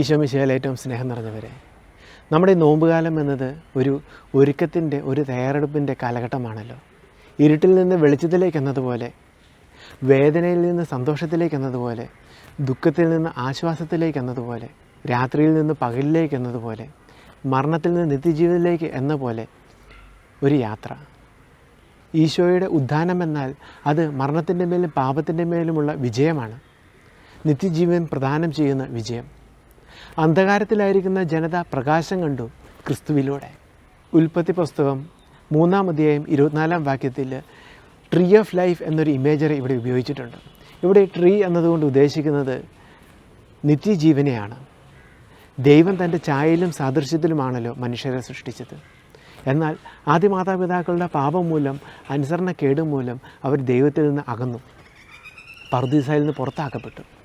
ഈശോമിശയിൽ ഏറ്റവും സ്നേഹം നിറഞ്ഞവരെ നമ്മുടെ നോമ്പുകാലം എന്നത് ഒരു ഒരുക്കത്തിന്റെ ഒരു തയ്യാറെടുപ്പിന്റെ കാലഘട്ടമാണല്ലോ. ഇരുട്ടിൽ നിന്ന് വെളിച്ചത്തിലേക്ക് എന്നതുപോലെ വേദനയിൽ നിന്ന് സന്തോഷത്തിലേക്ക് എന്നതുപോലെ ദുഃഖത്തിൽ നിന്ന് ആശ്വാസത്തിലേക്ക് എന്നതുപോലെ രാത്രിയിൽ നിന്ന് പകലിലേക്ക് എന്നതുപോലെ മരണത്തിൽ നിന്ന് നിത്യജീവിതത്തിലേക്ക് എന്ന പോലെ ഒരു യാത്ര. ഈശോയുടെ ഉദ്ധാനം എന്നാൽ അത് മരണത്തിന്റെ മേലും പാപത്തിന്റെ മേലുമുള്ള വിജയമാണ്. നിത്യജീവൻ പ്രദാനം ചെയ്യുന്ന വിജയം. അന്ധകാരത്തിലായിരിക്കുന്ന ജനത പ്രകാശം കണ്ടു ക്രിസ്തുവിലൂടെ. ഉൽപ്പത്തി പുസ്തകം മൂന്നാം അധ്യായം ഇരുപത്തിനാലാം വാക്യത്തിൽ ട്രീ ഓഫ് ലൈഫ് എന്നൊരു ഇമേജറി ഇവിടെ ഉപയോഗിച്ചിട്ടുണ്ട്. ഇവിടെ ട്രീ എന്നതുകൊണ്ട് ഉദ്ദേശിക്കുന്നത് നിത്യജീവനെയാണ്. ദൈവം തന്റെ ചായയിലും സാദൃശ്യത്തിലുമാണല്ലോ മനുഷ്യരെ സൃഷ്ടിച്ചത്. എന്നാൽ ആദ്യ മാതാപിതാക്കളുടെ പാപം മൂലം അനുസരണക്കേട് മൂലം അവർ ദൈവത്തിൽ നിന്ന് അകന്നു. പർദീസയിൽ നിന്ന് പുറത്താക്കപ്പെട്ടു.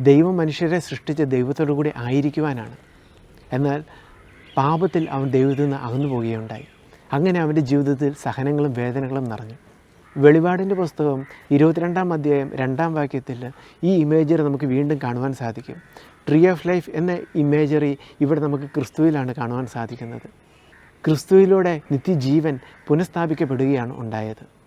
ദൈവം മനുഷ്യരെ സൃഷ്ടിച്ച ദൈവത്തോടു കൂടി ആയിരിക്കുവാനാണ്. എന്നാൽ പാപത്തിൽ അവൻ ദൈവത്തിൽ നിന്ന് അകന്നു പോവുകയുണ്ടായി. അങ്ങനെ അവന്റെ ജീവിതത്തിൽ സഹനങ്ങളും വേദനകളും നിറഞ്ഞു. വെളിപാടിന്റെ പുസ്തകം ഇരുപത്തിരണ്ടാം അധ്യായം രണ്ടാം വാക്യത്തിൽ ഈ ഇമേജറി നമുക്ക് വീണ്ടും കാണുവാൻ സാധിക്കും. ട്രീ ഓഫ് ലൈഫ് എന്ന ഇമേജറി ഇവിടെ നമുക്ക് ക്രിസ്തുവിലാണ് കാണുവാൻ സാധിക്കുന്നത്. ക്രിസ്തുവിലൂടെ നിത്യജീവൻ പുനഃസ്ഥാപിക്കപ്പെടുകയാണ് ഉണ്ടായത്.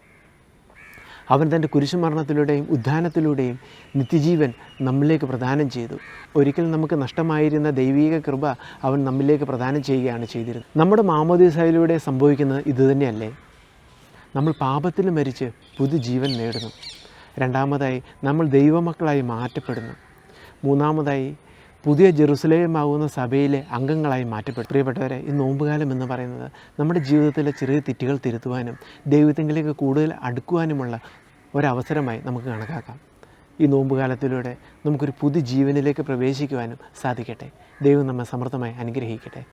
അവൻ തന്റെ കുരിശുമരണത്തിലൂടെയും ഉദ്ധാനത്തിലൂടെയും നിത്യജീവൻ നമ്മിലേക്ക് പ്രദാനം ചെയ്തു. ഒരിക്കൽ നമുക്ക് നഷ്ടമായിരുന്ന ദൈവിക കൃപ അവൻ നമ്മിലേക്ക് പ്രദാനം ചെയ്യുകയാണ് ചെയ്തിരുന്നത്. നമ്മുടെ മാമോദീസയിലൂടെ സംഭവിക്കുന്നത് ഇതുതന്നെയല്ലേ നമ്മൾ പാപത്തിൽ മരിച്ച് പുതുജീവൻ നേടുന്നു. രണ്ടാമതായി നമ്മൾ ദൈവമക്കളായി മാറ്റപ്പെടുന്നു. മൂന്നാമതായി പുതിയ ജെറുസലേമാകുന്ന സഭയിലെ അംഗങ്ങളായി മാറ്റപ്പെട്ടു പ്രിയപ്പെട്ടവരെ ഈ നോമ്പുകാലം എന്ന് പറയുന്നത് നമ്മുടെ ജീവിതത്തിലെ ചെറിയ തെറ്റുകൾ തിരുത്തുവാനും ദൈവത്തിങ്കിലേക്ക് കൂടുതൽ അടുക്കുവാനുമുള്ള ഒരവസരമായി നമുക്ക് കണക്കാക്കാം. ഈ നോമ്പുകാലത്തിലൂടെ നമുക്കൊരു പുതിയ ജീവനിലേക്ക് പ്രവേശിക്കുവാനും സാധിക്കട്ടെ. ദൈവം നമ്മെ സമൃദ്ധമായി അനുഗ്രഹിക്കട്ടെ.